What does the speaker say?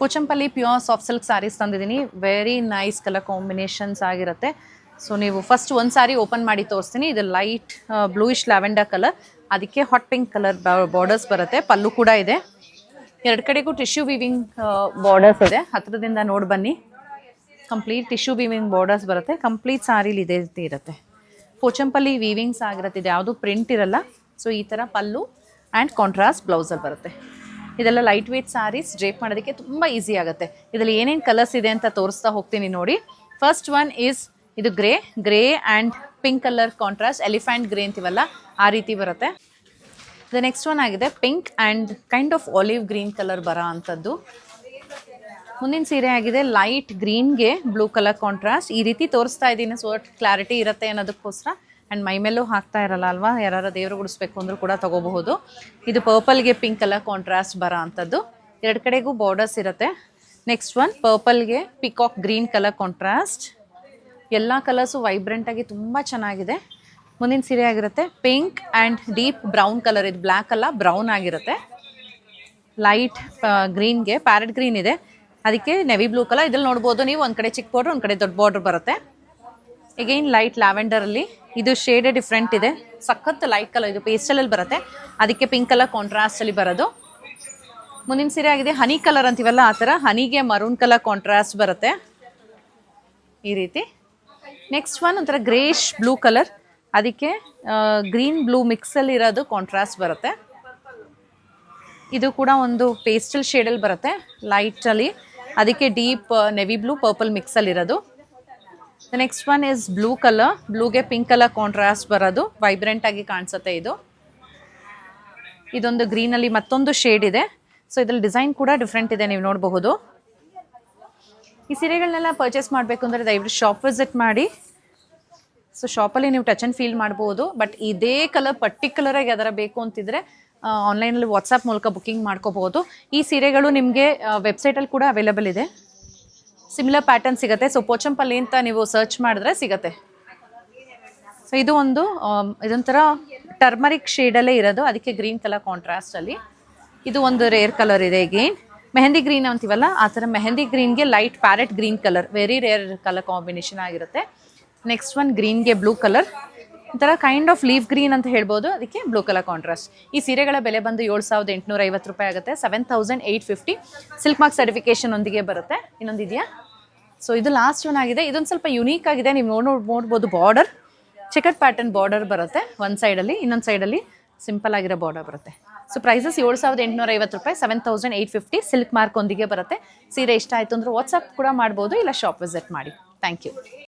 Pochampally pure soft silk sarees ತಂದಿದ್ದೀನಿ. Very nice colour combinations ಆಗಿರುತ್ತೆ. So ನೀವು first ಒಂದು ಸಾರಿ ಓಪನ್ ಮಾಡಿ ತೋರಿಸ್ತೀನಿ. ಇದು ಲೈಟ್ ಬ್ಲೂಯಿಶ್ ಲ್ಯಾವೆಂಡರ್ ಕಲರ್ ಅದಕ್ಕೆ ಹಾಟ್ ಪಿಂಕ್ ಕಲರ್ ಬಾರ್ಡರ್ಸ್ ಬರುತ್ತೆ. ಪಲ್ಲು ಕೂಡ ಇದೆ. ಎರಡು ಕಡೆಗೂ ಟಿಶ್ಯೂ ವಿವಿಂಗ್ ಬಾರ್ಡರ್ಸ್ ಇದೆ. ಹತ್ತಿರದಿಂದ ನೋಡಿ ಬನ್ನಿ. ಕಂಪ್ಲೀಟ್ ಟಿಶ್ಯೂ ವೀವಿಂಗ್ ಬಾರ್ಡರ್ಸ್ ಬರುತ್ತೆ. ಕಂಪ್ಲೀಟ್ ಸಾರೀಲಿ ಇದೇ ರೀತಿ ಇರುತ್ತೆ. ಪೋಚಂಪಲ್ಲಿ ವೀವಿಂಗ್ಸ್ ಆಗಿರುತ್ತೆ. ಇದು ಯಾವುದು ಪ್ರಿಂಟ್ ಇರಲ್ಲ. ಸೊ ಈ ಥರ ಪಲ್ಲು ಆ್ಯಂಡ್ ಕಾಂಟ್ರಾಸ್ಟ್ ಬ್ಲೌಸಲ್ಲಿ ಬರುತ್ತೆ. ಇದೆಲ್ಲ ಲೈಟ್ ವೇಟ್ ಸ್ಯಾರೀಸ್ ಡ್ರೇಪ್ ಮಾಡೋದಕ್ಕೆ ತುಂಬ ಈಸಿ ಆಗುತ್ತೆ. ಇದರಲ್ಲಿ ಏನೇನು ಕಲರ್ಸ್ ಇದೆ ಅಂತ ತೋರಿಸ್ತಾ ಹೋಗ್ತೀನಿ ನೋಡಿ. ಫಸ್ಟ್ ಒನ್ ಈಸ್ ಇದು grey grey and pink colour contrast elephant grey ಅಂತೀವಲ್ಲ, ಆ ರೀತಿ ಬರುತ್ತೆ. ದ ನೆಕ್ಸ್ಟ್ ಒನ್ ಆಗಿದೆ pink and kind of olive green colour ಬರೋ ಅಂಥದ್ದು. ಮುಂದಿನ ಸೀರೆ ಆಗಿದೆ ಲೈಟ್ ಗ್ರೀನ್ಗೆ ಬ್ಲೂ ಕಲರ್ ಕಾಂಟ್ರಾಸ್ಟ್ ಈ ರೀತಿ ತೋರಿಸ್ತಾ ಇದ್ದೀನಿ ಸೊ ಕ್ಲಾರಿಟಿ ಇರುತ್ತೆ ಅನ್ನೋದಕ್ಕೋಸ್ಕರ. ಆ್ಯಂಡ್ ಮೈ ಮೇಲೂ ಹಾಕ್ತಾ ಇರಲ್ಲ ಅಲ್ವಾ? ಯಾರು ದೇವರು ಗುಡಿಸ್ಬೇಕು ಅಂದರೂ ಕೂಡ ತಗೋಬಹುದು. ಇದು ಪರ್ಪಲ್ಗೆ ಪಿಂಕ್ ಕಲರ್ ಕಾಂಟ್ರಾಸ್ಟ್ ಬರೋ ಅಂಥದ್ದು. ಎರಡು ಕಡೆಗೂ ಬಾರ್ಡರ್ಸ್ ಇರುತ್ತೆ. ನೆಕ್ಸ್ಟ್ ಒನ್ ಪರ್ಪಲ್ಗೆ ಪಿಕಾಕ್ ಗ್ರೀನ್ ಕಲರ್ ಕಾಂಟ್ರಾಸ್ಟ್ ಎಲ್ಲ ಕಲರ್ಸು ವೈಬ್ರೆಂಟಾಗಿ ತುಂಬ ಚೆನ್ನಾಗಿದೆ. ಮುಂದಿನ ಸೀರೆ ಆಗಿರುತ್ತೆ pink and deep brown colour ಇದು ಬ್ಲ್ಯಾಕ್ ಅಲ್ಲ ಬ್ರೌನ್ ಆಗಿರುತ್ತೆ. ಲೈಟ್ ಗ್ರೀನ್ಗೆ ಪ್ಯಾರೆಟ್ ಗ್ರೀನ್ ಇದೆ. ಅದಕ್ಕೆ ನೆವಿ ಬ್ಲೂ ಕಲರ್ ಇದ್ರಲ್ಲಿ ನೋಡ್ಬೋದು ನೀವು. ಒಂದು ಕಡೆ ಚಿಕ್ಕ ಬಾರ್ಡ್ರ್ ಒಂದು ಕಡೆ ದೊಡ್ಡ ಬಾರ್ಡ್ರ್ ಬರುತ್ತೆ. ಎಗೈನ್ ಲೈಟ್ ಲ್ಯಾವೆಂಡರಲ್ಲಿ ಇದು ಶೇಡೆ ಡಿಫ್ರೆಂಟ್ ಇದೆ. ಸಖತ್ ಲೈಟ್ ಕಲರ್ ಇದು ಪೇಸ್ಟಲಲ್ಲಿ ಬರುತ್ತೆ. ಅದಕ್ಕೆ ಪಿಂಕ್ ಕಲರ್ ಕಾಂಟ್ರಾಸ್ಟಲ್ಲಿ ಬರೋದು. ಮುಂದಿನ ಸೀರೆ ಆಗಿದೆ ಹನಿ ಕಲರ್ ಅಂತೀವಲ್ಲ ಆ ಥರ. ಹನಿಗೆ ಮರೂನ್ ಕಲರ್ ಕಾಂಟ್ರಾಸ್ಟ್ ಬರುತ್ತೆ. ಈ ರೀತಿ. ನೆಕ್ಸ್ಟ್ ಒನ್ ಒಂಥರ ಗ್ರೇಷ್ ಬ್ಲೂ ಕಲರ್ ಅದಕ್ಕೆ ಗ್ರೀನ್ ಬ್ಲೂ ಮಿಕ್ಸಲ್ಲಿ ಇರೋದು ಕಾಂಟ್ರಾಸ್ಟ್ ಬರುತ್ತೆ. ಇದು ಕೂಡ ಒಂದು ಪೇಸ್ಟಲ್ ಶೇಡಲ್ಲಿ ಬರುತ್ತೆ ಲೈಟಲ್ಲಿ ಅದಕ್ಕೆ ಡೀಪ್ ನೆವಿ ಬ್ಲೂ ಪರ್ಪಲ್ ಮಿಕ್ಸಲ್ಲಿ ಇರೋದು next one is blue colour ಬ್ಲೂಗೆ pink colour contrast ಬರೋದು. ವೈಬ್ರೆಂಟ್ ಆಗಿ ಕಾಣಿಸುತ್ತೆ ಇದು. ಇದೊಂದು ಗ್ರೀನಲ್ಲಿ ಮತ್ತೊಂದು ಶೇಡ್ ಇದೆ. ಸೊ ಇದ್ರಲ್ಲಿ ಡಿಸೈನ್ ಕೂಡ ಡಿಫ್ರೆಂಟ್ ಇದೆ. ನೀವು ನೋಡಬಹುದು. ಈ ಸೀರೆಗಳನ್ನೆಲ್ಲ ಪರ್ಚೇಸ್ ಮಾಡಬೇಕು ಅಂದರೆ ದಯವಿಟ್ಟು ಶಾಪ್ ವಿಸಿಟ್ ಮಾಡಿ. ಸೊ ಶಾಪಲ್ಲಿ ನೀವು ಟಚ್ ಆ್ಯಂಡ್ ಫೀಲ್ ಮಾಡ್ಬೋದು. ಬಟ್ ಇದೇ ಕಲರ್ ಪರ್ಟಿಕ್ಯುಲರಾಗಿ ಯಾವ್ದಾರ ಬೇಕು ಅಂತಿದ್ರೆ ಆನ್ಲೈನಲ್ಲಿ ವಾಟ್ಸಪ್ ಮೂಲಕ ಬುಕ್ಕಿಂಗ್ ಮಾಡ್ಕೋಬಹುದು. ಈ ಸೀರೆಗಳು ನಿಮಗೆ ವೆಬ್ಸೈಟಲ್ಲಿ ಕೂಡ ಅವೈಲೇಬಲ್ ಇದೆ. ಸಿಮಿಲರ್ ಪ್ಯಾಟರ್ನ್ ಸಿಗುತ್ತೆ. ಸೊ ಪೋಚಂಪಲ್ಲಿ ಅಂತ ನೀವು ಸರ್ಚ್ ಮಾಡಿದ್ರೆ ಸಿಗುತ್ತೆ. ಸೊ ಇದು ಒಂದು ಆಮ್, ಇದೊಂಥರ ಟರ್ಮರಿಕ್ ಶೇಡಲ್ಲೇ ಇರೋದು. ಅದಕ್ಕೆ ಗ್ರೀನ್ ಕಲರ್ ಕಾಂಟ್ರಾಸ್ಟಲ್ಲಿ ಇದು ಒಂದು ರೇರ್ ಕಲರ್ ಇದೆ ಅಗೇನ್ ಮೆಹಂದಿ ಗ್ರೀನ್ ಅಂತೀವಲ್ಲ ಆ ಥರ mehndi ಗ್ರೀನ್ಗೆ light parrot green colour very rare colour combination ಆಗಿರುತ್ತೆ. ನೆಕ್ಸ್ಟ್ ಒನ್ ಗ್ರೀನ್ಗೆ ಬ್ಲೂ ಕಲರ್ ಒಂಥರ ಕೈಂಡ್ ಆಫ್ ಲೀಫ್ ಗ್ರೀನ್ ಅಂತ ಹೇಳ್ಬೋದು. ಅದಕ್ಕೆ ಬ್ಲೂ ಕಲರ್ ಕಾಂಟ್ರಾಸ್ಟ್ ಈ ಸೀರೆಗಳ ಬೆಲೆ ಬಂದು ಏಳು ಸಾವಿರದ ಎಂಟುನೂರ ಐವತ್ತು ರೂಪಾಯಿ ಆಗುತ್ತೆ. Seven thousand eight fifty silk mark certification ಒಂದಿಗೆ ಬರುತ್ತೆ. ಇನ್ನೊಂದು ಇದೆಯಾ? ಸೊ ಇದು ಲಾಸ್ಟ್ ಒನ್ ಆಗಿದೆ. ಇದೊಂದು ಸ್ವಲ್ಪ ಯುನೀಕ್ ಆಗಿದೆ. ನೀವು ನೋಡಿ ನೋಡಿ, ನೋಡ್ಬೋದು ಬಾರ್ಡರ್ ಚಿಕಟ್ ಪ್ಯಾಟರ್ನ್ ಬಾರ್ಡರ್ ಬರುತ್ತೆ. ಒಂದು ಸೈಡಲ್ಲಿ ಇನ್ನೊಂದು ಸೈಡಲ್ಲಿ ಸಿಂಪಲ್ ಆಗಿರೋ ಬಾರ್ಡರ್ ಬರುತ್ತೆ. ಸೊ ಪ್ರೈಸಸ್ ಏಳು ಸಾವಿರದ ಎಂಟುನೂರ ಐವತ್ತು ರೂಪಾಯಿ seven thousand eight fifty silk mark ಒಂದಿಗೆ ಬರುತ್ತೆ. ಸೀರೆ ಇಷ್ಟ ಆಯಿತು ಅಂದ್ರೆ ವಾಟ್ಸಪ್ ಕೂಡ ಮಾಡ್ಬೋದು. ಇಲ್ಲ ಶಾಪ್ ವಿಸಿಟ್ ಮಾಡಿ. Thank you